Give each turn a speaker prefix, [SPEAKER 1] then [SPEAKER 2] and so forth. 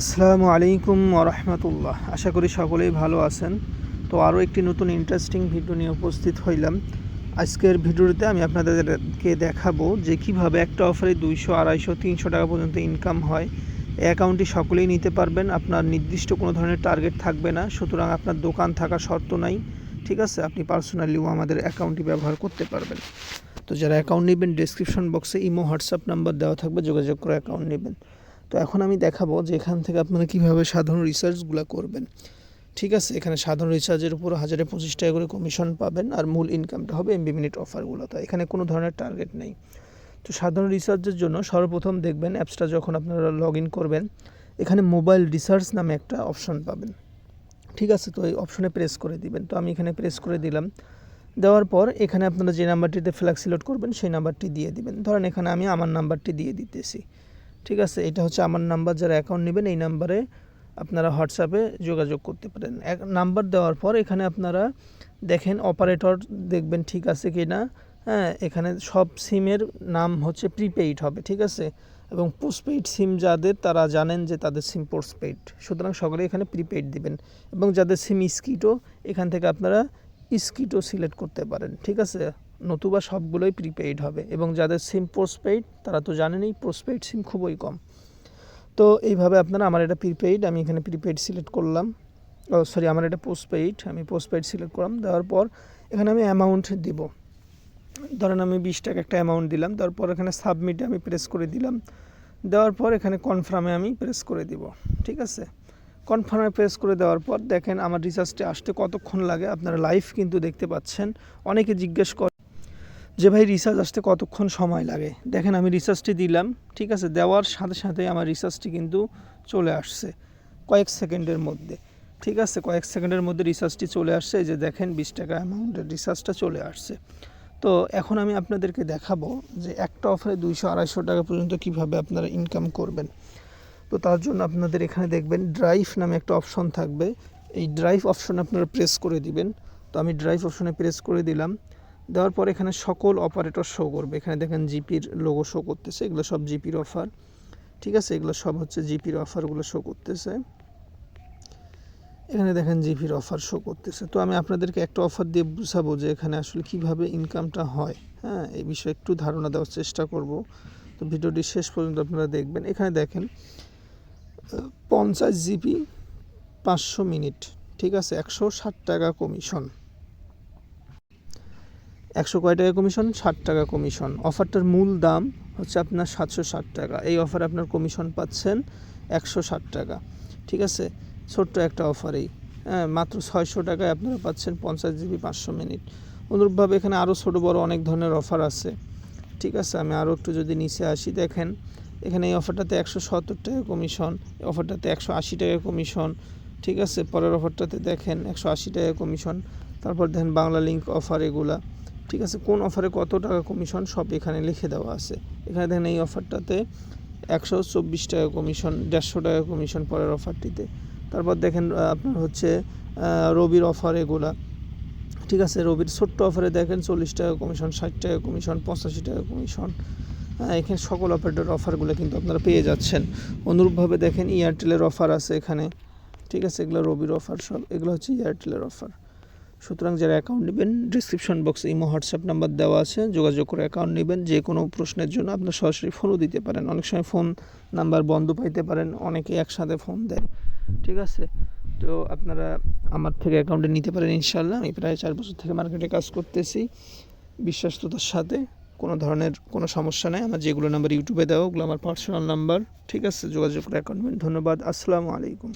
[SPEAKER 1] আসসালামু আলাইকুম রহমতুল্লাহ। আশা করি সকলেই ভালো আছেন। তো আরও একটি নতুন ইন্টারেস্টিং ভিডিও নিয়ে উপস্থিত হইলাম। আজকের ভিডিওতে আমি আপনাদেরকে দেখাবো যে কীভাবে একটা অফারে দুইশো, আড়াইশো, তিনশো টাকা পর্যন্ত ইনকাম হয়। এই অ্যাকাউন্টটি সকলেই নিতে পারবেন। আপনার নির্দিষ্ট কোনো ধরনের টার্গেট থাকবে না। সুতরাং আপনার দোকান থাকার শর্ত নাই। ঠিক আছে? আপনি পার্সোনালিও আমাদের অ্যাকাউন্টটি ব্যবহার করতে পারবেন। তো যারা অ্যাকাউন্ট নেবেন ডিসক্রিপশন বক্সে ইমো হোয়াটসঅ্যাপ নাম্বার দেওয়া থাকবে। যোগাযোগ করে অ্যাকাউন্ট নেবেন। তো এখন আমি দেখাবো যে এখান থেকে আপনারা কীভাবে সাধারণ রিসার্চগুলো করবেন। ঠিক আছে? এখানে সাধারণ রিচার্জের উপর হাজারে পঁচিশ টাকা করে কমিশন পাবেন আর মূল ইনকামটা হবে এমবি মিনিট অফারগুলো তো এখানে কোনো ধরনের টার্গেট নেই। তো সাধারণ রিসার্চের জন্য সর্বপ্রথম দেখবেন অ্যাপসটা যখন আপনারা লগ ইন করবেন, এখানে মোবাইল রিসার্চ নামে একটা অপশন পাবেন। ঠিক আছে? তো এই অপশনে প্রেস করে দিবেন। তো আমি এখানে প্রেস করে দিলাম। দেওয়ার পর এখানে আপনারা যে নাম্বারটিতে ফ্ল্যাগ সিলেক্ট করবেন, সেই নাম্বারটি দিয়ে দিবেন। ধরেন এখানে আমি আমার নাম্বারটি দিয়ে দিতেছি। ঠিক আছে, এটা হচ্ছে আমার নাম্বার যারা অ্যাকাউন্ট নেবেন, এই নাম্বারে আপনারা হোয়াটসঅ্যাপে যোগাযোগ করতে পারেন। এক নাম্বার দেওয়ার পর এখানে আপনারা দেখেন অপারেটর দেখবেন ঠিক আছে কি না। হ্যাঁ এখানে সব সিমের নাম হচ্ছে প্রিপেইড হবে, ঠিক আছে? এবং পোস্টপেইড সিম যাদের, তারা জানেন যে তাদের সিম পোস্টপেইড সুতরাং সকলে এখানে প্রিপেইড দিবেন। এবং যাদের সিম স্কিটো এখান থেকে আপনারা স্কিটো সিলেক্ট করতে পারেন, ঠিক আছে? নতুবা সবগুলোই প্রিপেইড হবে এবং যাদের সিম পোস্টপেইড তারা তো জানেনই পোস্টপেইড সিম খুবই কম। তো এইভাবে আপনারা আমার এটা প্রিপেইড আমি এখানে প্রিপেইড সিলেক্ট করলাম। সরি আমার এটা পোস্টপেইড আমি পোস্টপেইড সিলেক্ট করলাম। দেওয়ার পর এখানে আমি অ্যামাউন্ট দিব। ধরেন আমি বিশ টাকা একটা অ্যামাউন্ট দিলাম তারপর এখানে সাবমিটে আমি প্রেস করে দিলাম। দেওয়ার পর এখানে কনফার্মে আমি প্রেস করে দিব, ঠিক আছে? কনফার্মে প্রেস করে দেওয়ার পর দেখেন আমার রিচার্জটি আসতে কতক্ষণ লাগে? আপনারা লাইভ কিন্তু দেখতে পাচ্ছেন। অনেকে জিজ্ঞেস করে যে ভাই রিচার্জ আসতে কতক্ষণ সময় লাগে? দেখেন আমি রিচার্জটি দিলাম, ঠিক আছে? দেওয়ার সাথে সাথে আমার রিচার্জটি কিন্তু চলে আসছে কয়েক সেকেন্ডের মধ্যে, ঠিক আছে? কয়েক সেকেন্ডের মধ্যে রিচার্জটি চলে আসছে যে দেখেন বিশ টাকা অ্যামাউন্টের রিচার্জটা চলে আসছে। তো এখন আমি আপনাদেরকে দেখাবো যে একটা অফারে দুইশো আড়াইশো টাকা পর্যন্ত কীভাবে আপনারা ইনকাম করবেন। তো তার জন্য আপনাদের এখানে দেখবেন ড্রাইভ নামে একটা অপশন থাকবে। এই ড্রাইভ অপশন আপনারা প্রেস করে দিবেন। তো আমি ড্রাইভ অপশনে প্রেস করে দিলাম। দেওয়ার পর এখানে সকল অপারেটর শো করবে। এখানে দেখেন জিপির লোগো শো করতেছে, এগুলো সব জিপির অফার ঠিক আছে, এগুলো সব হচ্ছে জিপির অফারগুলো শো করতেছে। এখানে দেখেন জিপির অফার শো করতেছে। তো আমি আপনাদেরকে একটা অফার দিয়ে বুঝাবো যে এখানে আসলে কীভাবে ইনকামটা হয়। হ্যাঁ এই বিষয়ে একটু ধারণা দেওয়ার চেষ্টা করব। তো ভিডিওটি শেষ পর্যন্ত আপনারা দেখবেন। এখানে দেখেন পঞ্চাশ জিবি পাঁচশো মিনিট। ঠিক আছে, একশো ষাট টাকা কমিশন একশো কয় টাকা কমিশন? ষাট টাকা কমিশন। অফারটার মূল দাম হচ্ছে আপনার সাতশো ষাট টাকা। এই অফারে আপনার কমিশন পাচ্ছেন একশো ষাট টাকা। ঠিক আছে? ছোট্ট একটা অফারেই। হ্যাঁ মাত্র ছয়শো টাকায় আপনারা পাচ্ছেন পঞ্চাশ জিবি পাঁচশো মিনিট। অনুরূপভাবে এখানে আরও ছোটো বড় অনেক ধরনের অফার আছে। ঠিক আছে? আমি আরও একটু যদি নিচে আসি, দেখেন। এখানে এই অফারটাতে একশো সত্তর টাকা কমিশন অফারটাতে একশো আশি টাকা কমিশন। ঠিক আছে? পরের অফারটাতে দেখেন একশো আশি টাকা কমিশন। তারপর দেখেন বাংলা লিঙ্ক অফার এগুলা। ঠিক আছে, কোন অফারে কত টাকা কমিশন সব এখানে লিখে দেওয়া আছে। এখানে দেখেন এই অফারটাতে একশো চব্বিশ টাকা কমিশন, দেড়শো টাকা কমিশন পরের অফারটিতে। তারপর দেখেন আপনার হচ্ছে রবির অফার এগুলা। ঠিক আছে, রবির ছোট্ট অফারে দেখেন চল্লিশ টাকা কমিশন, ষাট টাকা কমিশন, পঁচাশি টাকা কমিশন। এখানে সকল অপারেটর অফারগুলো কিন্তু আপনারা পেয়ে যাচ্ছেন। অনুরূপভাবে দেখেন এয়ারটেলের অফার আছে এখানে। ঠিক আছে, এগুলো রবির অফার সব, এগুলো হচ্ছে এয়ারটেলের অফার। সুতরাং যারা অ্যাকাউন্ট নেবেন ডিসক্রিপশন বক্সে ইমো হোয়াটসঅ্যাপ নাম্বার দেওয়া আছে, যোগাযোগ করে অ্যাকাউন্ট নেবেন, যে কোনো প্রশ্নের জন্য আপনার সরাসরি ফোনও দিতে পারেন। অনেক সময় ফোন নাম্বার বন্ধ পাইতে পারেন, অনেকে একসাথে ফোন দেয়। ঠিক আছে? তো আপনারা আমার থেকে অ্যাকাউন্টে নিতে পারেন ইনশাল্লাহ আমি প্রায় চার বছর থেকে মার্কেটে কাজ করতেছি। বিশ্বাস্ততার সাথে কোনো ধরনের কোনো সমস্যা নেই। আমার যেগুলো নাম্বার ইউটিউবে দেওয়া, ওগুলো আমার পার্সোনাল নাম্বার ঠিক আছে? যোগাযোগ করে অ্যাকাউন্ট ধন্যবাদ। আসসালামু আলাইকুম।